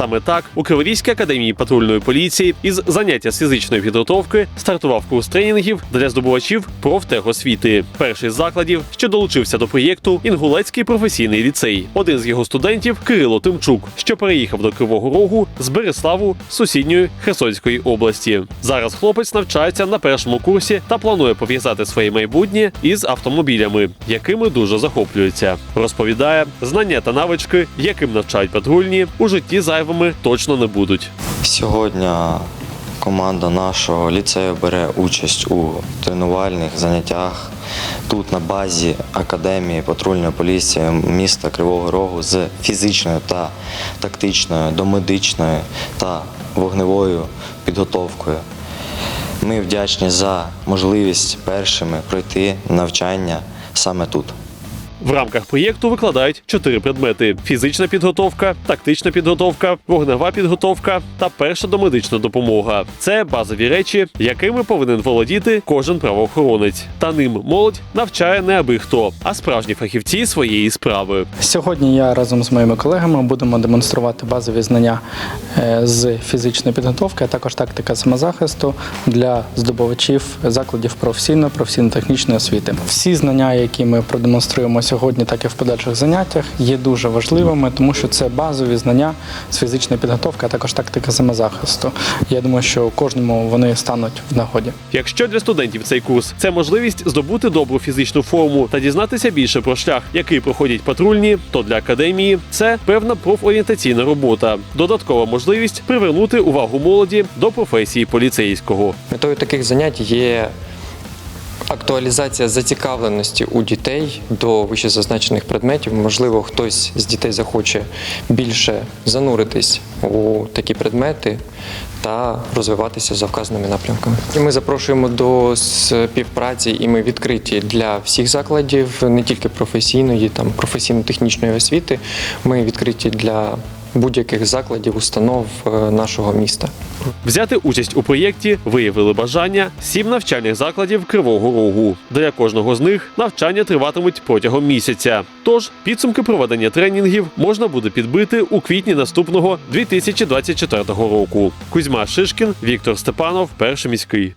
Саме так у Криворізькій академії патрульної поліції із заняття з фізичної підготовки стартував курс тренінгів для здобувачів профтехосвіти. Перший з закладів, що долучився до проєкту, Інгулецький професійний ліцей. Один з його студентів Кирило Тимчук, що переїхав до Кривого Рогу з Береславу сусідньої Херсонської області. Зараз хлопець навчається на першому курсі та планує пов'язати своє майбутнє із автомобілями, якими дуже захоплюється. Розповідає, знання та навички, яким навчають патрульні, у житті зайвими точно не будуть. Сьогодні команда нашого ліцею бере участь у тренувальних заняттях тут на базі Академії патрульної поліції міста Кривого Рогу з фізичною та тактичною, домедичною та вогневою підготовкою. Ми вдячні за можливість першими пройти навчання саме тут. В рамках проєкту викладають чотири предмети: фізична підготовка, тактична підготовка, вогнева підготовка та перша домедична допомога. Це базові речі, якими повинен володіти кожен правоохоронець. Та ним молодь навчає не аби хто, а справжні фахівці своєї справи. Сьогодні я разом з моїми колегами будемо демонструвати базові знання е, з фізичної підготовки, а також тактика самозахисту для здобувачів закладів професійної професійно-технічної освіти. Всі знання, які ми продемонструємо сьогодні, так і в подальших заняттях, є дуже важливими, тому що це базові знання з фізичної підготовки, а також тактика самозахисту. Я думаю, що кожному вони стануть в нагоді. Якщо для студентів цей курс це можливість здобути добру фізичну форму та дізнатися більше про шлях, який проходять патрульні, то для академії це певна профорієнтаційна робота, додаткова можливість привернути увагу молоді до професії поліцейського. Метою таких занять є актуалізація зацікавленості у дітей до вищезазначених предметів. Можливо, хтось з дітей захоче більше зануритись у такі предмети та розвиватися за вказаними напрямками. Ми запрошуємо до співпраці, і ми відкриті для всіх закладів, не тільки професійної, там професійно-технічної освіти. Ми відкриті для будь-яких закладів, установ е, нашого міста. Взяти участь у проєкті виявили бажання сім навчальних закладів Кривого Рогу. Для кожного з них навчання триватимуть протягом місяця. Тож підсумки проведення тренінгів можна буде підбити у квітні наступного 2024 року. Кузьма Шишкін, Віктор Степанов, перший міський.